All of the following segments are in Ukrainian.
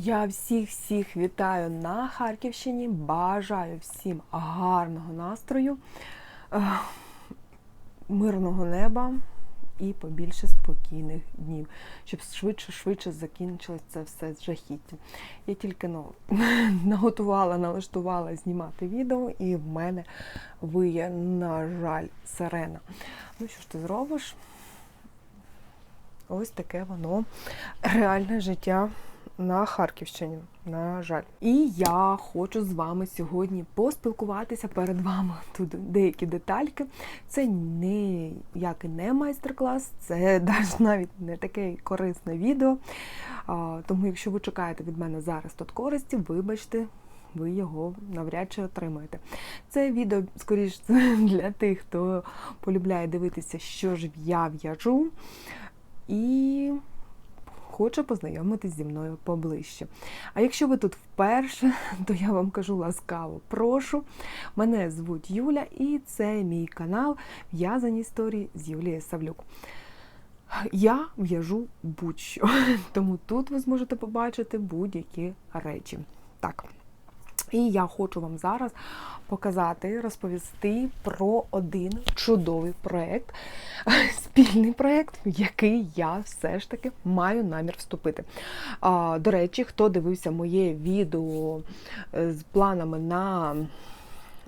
Я всіх всіх вітаю на Харківщині. Бажаю всім гарного настрою, е, мирного неба і побільше спокійних днів, щоб швидше швидше закінчилось це все жахіття. Я тільки ну, наготувала, налаштувала знімати відео, і в мене виє, на жаль, сирена. Ну що ж ти зробиш? Ось таке воно реальне життя на Харківщині, на жаль. І я хочу з вами сьогодні поспілкуватися перед вами. Тут деякі детальки. Це ніякий не майстер-клас, це навіть не таке корисне відео. Тому, якщо ви чекаєте від мене зараз тут користі, вибачте. Ви його навряд чи отримаєте. Це відео, скоріш, для тих, хто полюбляє дивитися, що ж я в'яжу. І хоче познайомитись зі мною поближче. А якщо ви тут вперше, то я вам кажу ласкаво, прошу. Мене звуть Юля, і це мій канал В'язані історії з Юлією Савлюк. Я в'яжу будь-що, тому тут ви зможете побачити будь-які речі. Так. І я хочу вам зараз показати, розповісти про один чудовий проєкт, спільний проєкт, в який я все ж таки маю намір вступити. До речі, хто дивився моє відео е, з планами на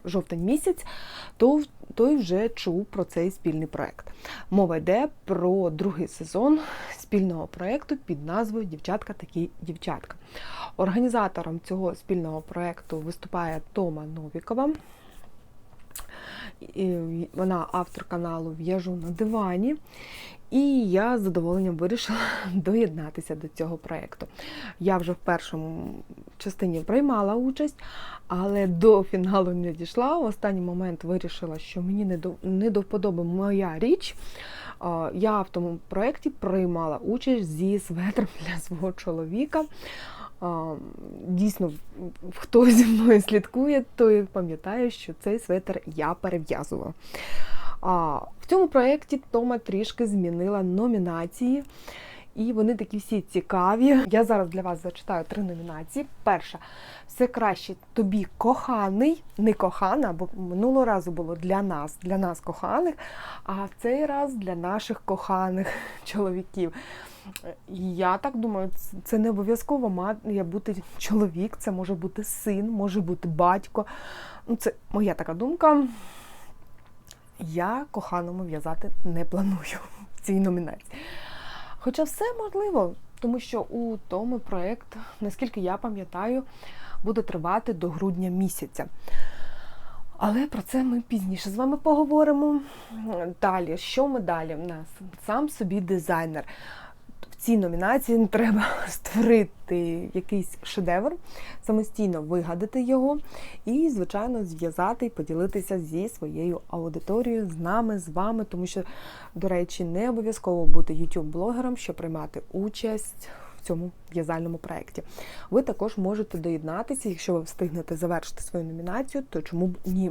жовтень місяць, то той вже чув про цей спільний проект. Мова йде про другий сезон спільного проекту під назвою Дівчатка такі дівчатка. Організатором цього спільного проекту виступає Тома Новікова. Вона автор каналу В'яжу на дивані. І я з задоволенням вирішила доєднатися до цього проєкту. Я вже в першому частині приймала участь, але до фіналу не дійшла. В останній момент вирішила, що мені не до, вподоби моя річ. Я в тому проєкті приймала участь зі светром для свого чоловіка. Дійсно, хто зі мною слідкує, той пам'ятає, що цей светр я перев'язувала. В цьому проєкті Тома трішки змінила номінації. І вони такі всі цікаві. Я зараз для вас зачитаю три номінації. Перша все краще тобі коханий, не кохана, бо минулого разу було для нас, для нас коханих, а в цей раз для наших коханих чоловіків. Я так думаю, це не обов'язково має бути чоловік, це може бути син, може бути батько. Ну, Це моя така думка. Я коханому в'язати не планую в цій номінації. Хоча все можливо, тому що у тому проєкт, наскільки я пам'ятаю, буде тривати до грудня місяця. Але про це ми пізніше з вами поговоримо. Далі, що ми далі? У нас сам собі дизайнер цій номінації треба створити якийсь шедевр, самостійно вигадати його і, звичайно, зв'язати і поділитися зі своєю аудиторією, з нами, з вами, тому що, до речі, не обов'язково бути YouTube-блогером, щоб приймати участь. В цьому в'язальному проєкті. Ви також можете доєднатися, якщо ви встигнете завершити свою номінацію, то чому б ні?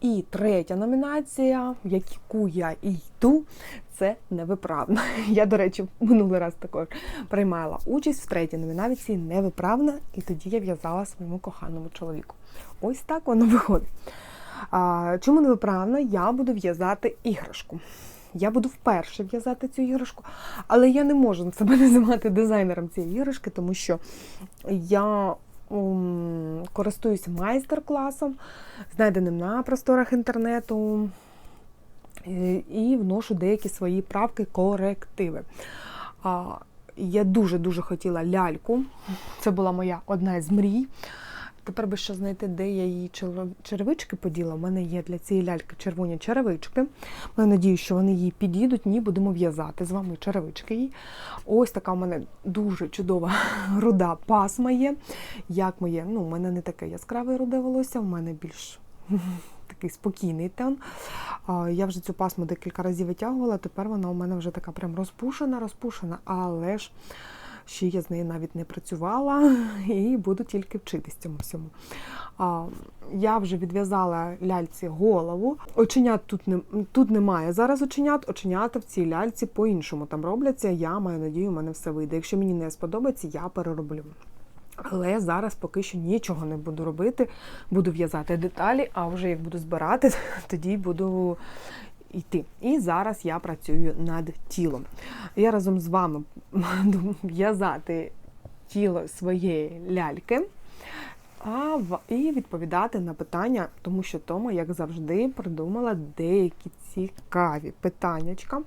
І третя номінація, в яку я і йду, це невиправна. Я, до речі, минулий раз також приймала участь в третій номінації невиправна, і тоді я в'язала своєму коханому чоловіку. Ось так воно виходить. Чому невиправна? Я буду в'язати іграшку. Я буду вперше в'язати цю іграшку, але я не можу себе називати дизайнером цієї іграшки, тому що я користуюся майстер-класом, знайденим на просторах інтернету, і вношу деякі свої правки, корективи. Я дуже-дуже хотіла ляльку. Це була моя одна з мрій. Тепер би ще знайти, де я її черевички поділа. У мене є для цієї ляльки червоні черевички. Я надію, що вони їй підійдуть. Ні, будемо в'язати з вами черевички її. Ось така у мене дуже чудова руда пасма є. Як моє, ну, у мене не таке яскраве руде волосся, у мене більш такий спокійний тон. Я вже цю пасму декілька разів витягувала, тепер вона у мене вже така прям розпушена, розпушена, але ж ще я з нею навіть не працювала і буду тільки вчитись цьому всьому. А, я вже відв'язала ляльці голову. Оченят тут не тут немає. Зараз оченят, оченята в цій ляльці по-іншому там робляться. Я маю надію, у мене все вийде. Якщо мені не сподобається, я перероблю. Але зараз поки що нічого не буду робити. Буду в'язати деталі, а вже як буду збирати, тоді буду йти. І зараз я працюю над тілом. Я разом з вами буду в'язати тіло своєї ляльки. А і відповідати на питання, тому що Тома, як завжди, придумала деякі цікаві питаннячка.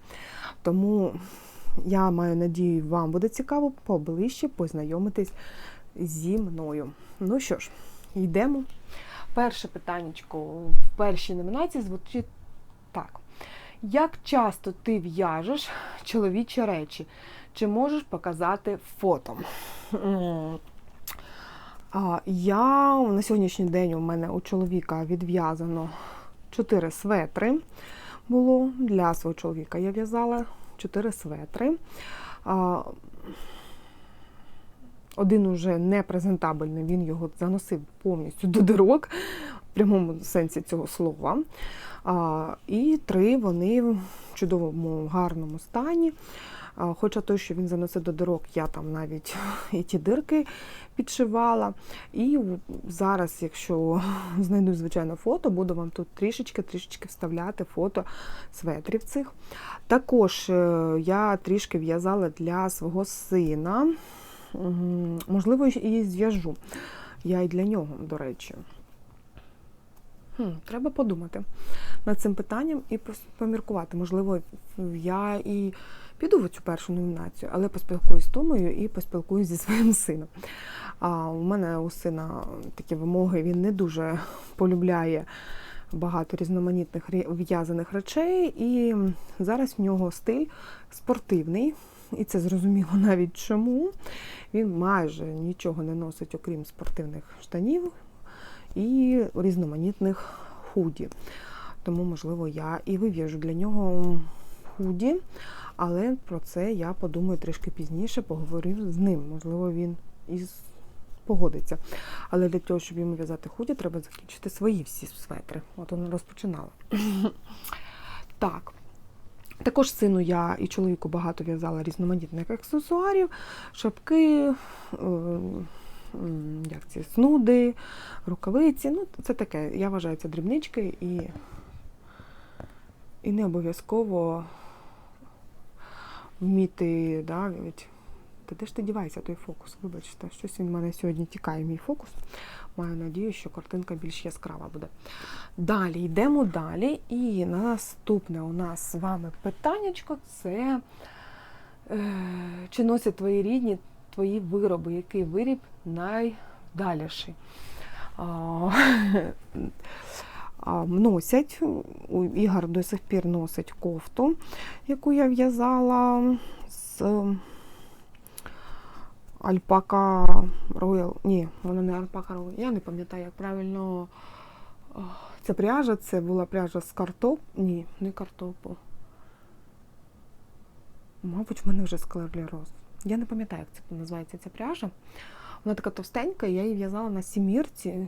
Тому я маю надію, вам буде цікаво поближче познайомитись зі мною. Ну що ж, йдемо. Перше питаннячко в першій номінації звучить так. Як часто ти в'яжеш чоловічі речі? Чи можеш показати фото? Я на сьогоднішній день у мене у чоловіка відв'язано 4 светри було для свого чоловіка. Я в'язала 4 светри. Один уже не презентабельний, він його заносив повністю до дирок, в прямому сенсі цього слова. І три вони в чудовому, гарному стані. Хоча той, що він заносив до дирок, я там навіть і ті дирки підшивала. І зараз, якщо знайду звичайно фото, буду вам тут трішечки-трішечки вставляти фото светрів цих. Також е, я трішки в'язала для свого сина. Можливо, і зв'яжу. Я і для нього, до речі. Хм, Треба подумати над цим питанням і поміркувати. Можливо, я і піду в цю першу номінацію, але поспілкуюсь з Томою і поспілкуюсь зі своїм сином. А у мене у сина такі вимоги, він не дуже полюбляє багато різноманітних в'язаних речей, і зараз в нього стиль спортивний. І це зрозуміло навіть чому. Він майже нічого не носить, окрім спортивних штанів і різноманітних худі. Тому, можливо, я і вив'яжу для нього худі, але про це я подумаю трішки пізніше, поговорю з ним. Можливо, він і погодиться. Але для того, щоб йому в'язати худі, треба закінчити свої всі светри. От вона розпочинала. Так. Також сину я і чоловіку багато в'язала різноманітних аксесуарів, шапки, е, як ці снуди, рукавиці. Ну, Це таке, я вважаю, це дрібнички і і не обов'язково вміти, да, ведь, та де ж ти дівайся той фокус? Вибачте, щось він в мене сьогодні тікає, мій фокус. Маю надію, що картинка більш яскрава буде. Далі йдемо далі. І наступне у нас з вами питаннячко це е, чи носять твої рідні твої вироби, який виріб найдаліший? Носять, Ігор до сих пір носить кофту, яку я в'язала з Альпака Роял. Ні, вона не Альпака Роял. Я не пам'ятаю, як правильно ця пряжа, це була пряжа з картоп. Ні, не картопу. Мабуть, в мене вже склероз. Я не пам'ятаю, як це називається ця пряжа. Вона така товстенька, я її в'язала на сімірці.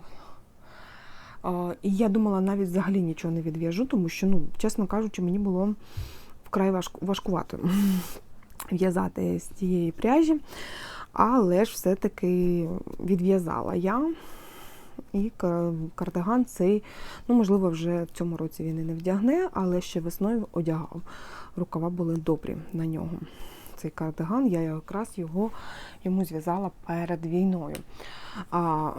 І я думала, навіть взагалі нічого не відв'яжу, тому що, ну, чесно кажучи, мені було вкрай важкувато в'язати з цієї пряжі але ж все-таки відв'язала я. І кардиган цей, ну, можливо, вже в цьому році він і не вдягне, але ще весною одягав. Рукава були добрі на нього. Цей кардиган, я якраз його йому зв'язала перед війною. А,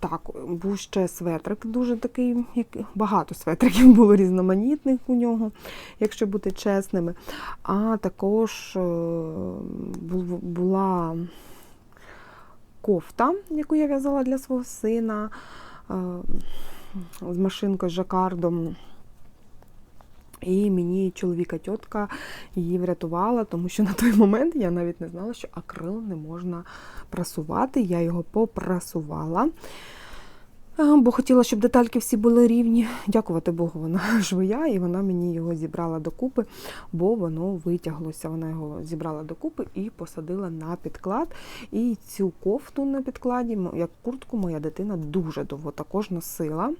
Так, був ще светрик, дуже такий, як багато светриків було різноманітних у нього, якщо бути чесними. А також е, була кофта, яку я в'язала для свого сина е, з машинкою з жакардом. І мені чоловіка тітка її врятувала, тому що на той момент я навіть не знала, що акрил не можна прасувати. Я його попрасувала. Бо хотіла, щоб детальки всі були рівні. Дякувати Богу, вона швия, і вона мені його зібрала докупи, бо воно витяглося. Вона його зібрала докупи і посадила на підклад. І цю кофту на підкладі, як куртку, моя дитина дуже довго також носила.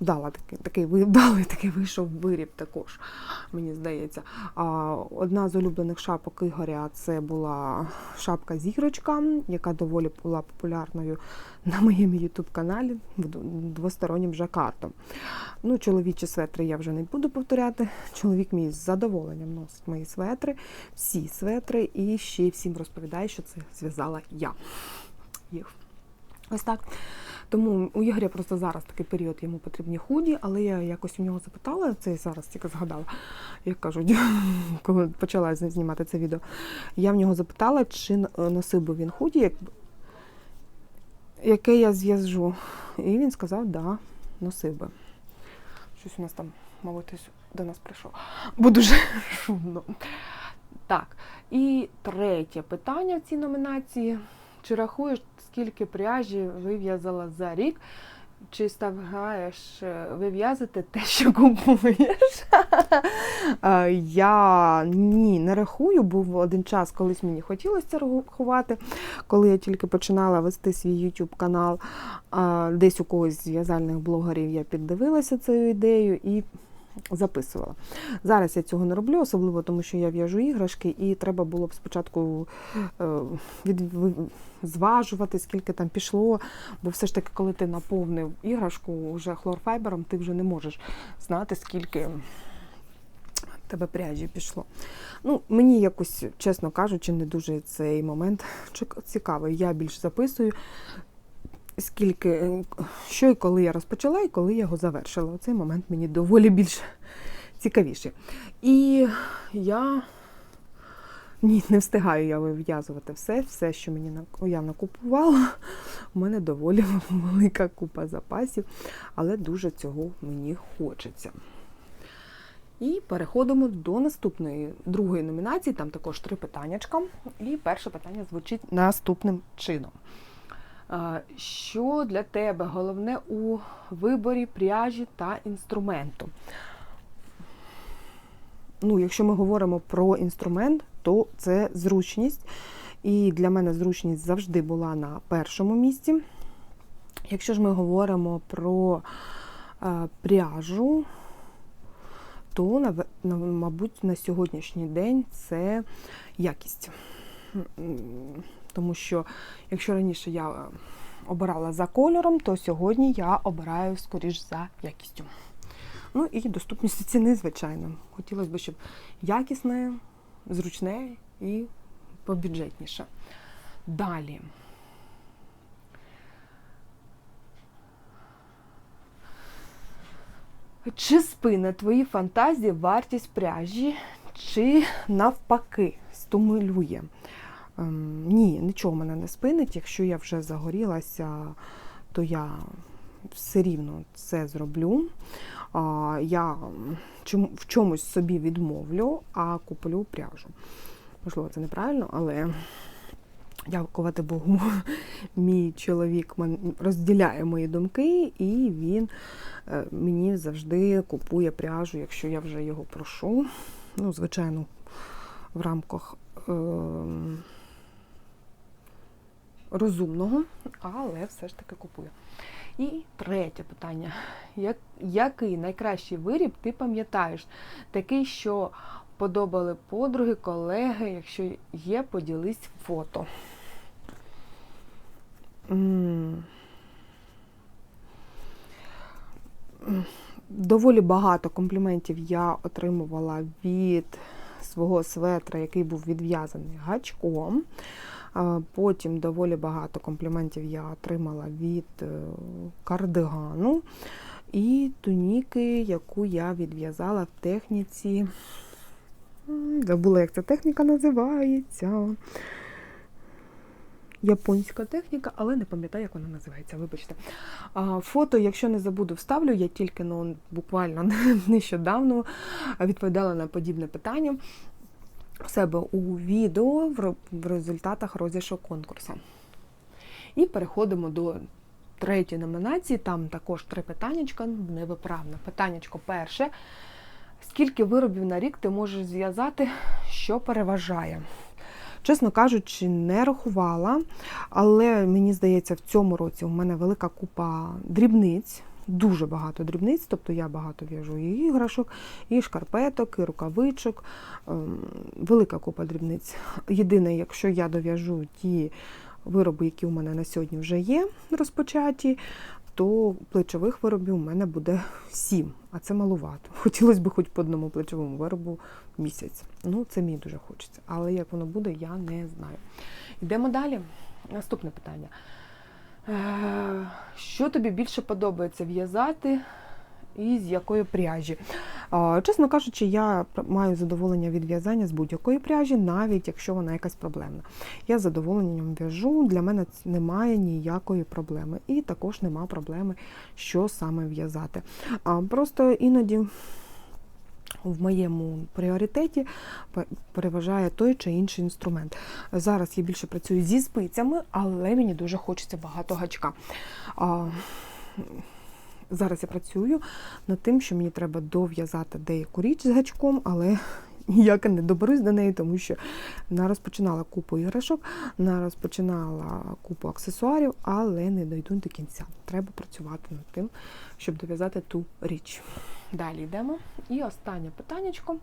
Вдала такий, такий вдалий такий вийшов виріб також, мені здається. Одна з улюблених шапок Ігоря це була шапка зірочка, яка доволі була популярною на моєму ютуб-каналі двостороннім жакартом. Ну, чоловічі светри я вже не буду повторяти. Чоловік мій з задоволенням носить мої светри, всі светри, і ще всім розповідає, що це зв'язала я. Їх. Ось так. Тому у Ігоря просто зараз такий період йому потрібні худі, але я якось у нього запитала, це я зараз тільки згадала, як кажуть, коли почала знімати це відео. Я в нього запитала, чи носив би він худі, як, яке я зв'яжу. І він сказав, да, носив би. Щось у нас там, мабуть, до нас прийшов. Бо дуже шумно. Так, і третє питання в цій номінації. Чи рахуєш, скільки пряжі вив'язала за рік? Чи ставгаєш е, вив'язати те, що купуєш? Е, Я ні, не рахую. Був один час, колись мені хотілося це рахувати, коли я тільки починала вести свій YouTube канал. Десь у когось з в'язальних блогерів я піддивилася цю ідею і записувала. Зараз я цього не роблю, особливо тому, що я в'яжу іграшки, і треба було б спочатку е, від, зважувати, скільки там пішло. Бо все ж таки, коли ти наповнив іграшку вже хлорфайбером, ти вже не можеш знати, скільки тебе пряжі пішло. Ну, мені якось, чесно кажучи, не дуже цей момент цікавий. Я більш записую, скільки, е, що і коли я розпочала, і коли я його завершила. Цей момент мені доволі більш цікавіший. І я ні, не встигаю я вив'язувати все, все, що мені я накупувала. У мене доволі велика купа запасів, але дуже цього мені хочеться. І переходимо до наступної другої номінації. Там також три питаннячка. І перше питання звучить наступним чином. Що для тебе головне у виборі пряжі та інструменту? Ну, якщо ми говоримо про інструмент, то це зручність. І для мене зручність завжди була на першому місці. Якщо ж ми говоримо про е, пряжу, то, мабуть, на сьогоднішній день це якість. Тому що якщо раніше я е, обирала за кольором, то сьогодні я обираю скоріш за якістю. Ну і доступність ціни, звичайно. Хотілося б, щоб якісне, зручне і побюджетніше. Далі. Чи спине твої фантазії вартість пряжі, чи навпаки стимулює? Ем, ні, нічого мене не спинить. Якщо я вже загорілася, то я все рівно це зроблю. Я в чомусь собі відмовлю, а куплю пряжу. Можливо, це неправильно, але дякувати Богу, мій чоловік розділяє мої думки, і він е, мені завжди купує пряжу, якщо я вже його прошу. Ну, звичайно, в рамках ем, розумного, але все ж таки купує. І третє питання. Як, який найкращий виріб ти пам'ятаєш? Такий, що подобали подруги, колеги, якщо є, поділись фото. Доволі багато компліментів я отримувала від свого светра, який був відв'язаний гачком. Потім доволі багато компліментів я отримала від е, кардигану і туніки, яку я відв'язала в техніці. Забула, як ця техніка називається. Японська техніка, але не пам'ятаю, як вона називається. Вибачте. Фото, якщо не забуду, вставлю. Я тільки ну, буквально нещодавно відповідала на подібне питання себе у відео в результатах розіграшу конкурсу. І переходимо до третій номінації. Там також три питаннячка, невиправне. Питаннячко перше. Скільки виробів на рік ти можеш зв'язати, що переважає? Чесно кажучи, не рахувала, але мені здається, в цьому році у мене велика купа дрібниць, дуже багато дрібниць, тобто я багато в'яжу і іграшок, і шкарпеток, і рукавичок. ем, Велика купа дрібниць. Єдине, якщо я дов'яжу ті вироби, які у мене на сьогодні вже є розпочаті, то плечових виробів у мене буде сім, а це малувато. Хотілося б хоч по одному плечовому виробу місяць. Ну, це мені дуже хочеться. Але як воно буде, я не знаю. Йдемо далі. Наступне питання. Е, Що тобі більше подобається в'язати і з якої пряжі? Чесно кажучи, я маю задоволення від в'язання з будь-якої пряжі, навіть якщо вона якась проблемна. Я з задоволенням в'яжу, для мене немає ніякої проблеми. І також нема проблеми, що саме в'язати. Просто іноді. В моєму пріоритеті переважає той чи інший інструмент. Зараз я більше працюю зі спицями, але мені дуже хочеться багато гачка. Зараз я працюю над тим, що мені треба дов'язати деяку річ з гачком, але ніяк не доберусь до неї, тому що вона розпочинала купу іграшок, вона розпочинала купу аксесуарів, але не дойду до кінця. Треба працювати над тим, щоб дов'язати ту річ. Далі йдемо. І останнє питаннячко.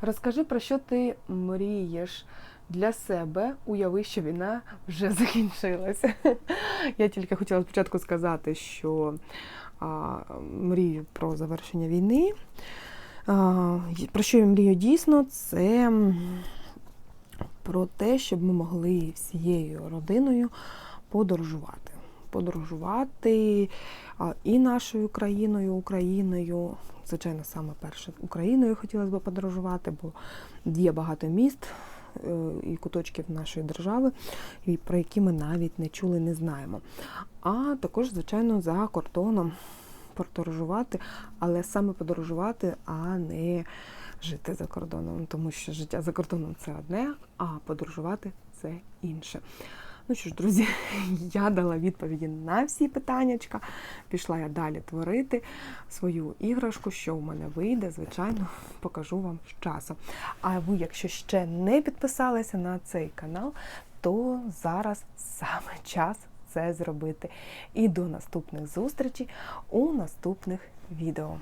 Розкажи, про що ти мрієш для себе. Уяви, що війна вже закінчилася. Я тільки хотіла спочатку сказати, що мрію про завершення війни. Про що я мрію дійсно, це про те, щоб ми могли всією родиною подорожувати. Подорожувати і нашою країною, Україною. Звичайно, саме перше Україною хотілося б подорожувати, бо є багато міст і куточків нашої держави, і про які ми навіть не чули, не знаємо. А також, звичайно, за кордоном подорожувати, але саме подорожувати, а не жити за кордоном, тому що життя за кордоном це одне, а подорожувати це інше. Ну що ж, друзі, я дала відповіді на всі питаннячка. Пішла я далі творити свою іграшку, що в мене вийде, звичайно, покажу вам з часом. А ви, якщо ще не підписалися на цей канал, то зараз саме час це зробити. І до наступних зустрічей у наступних відео.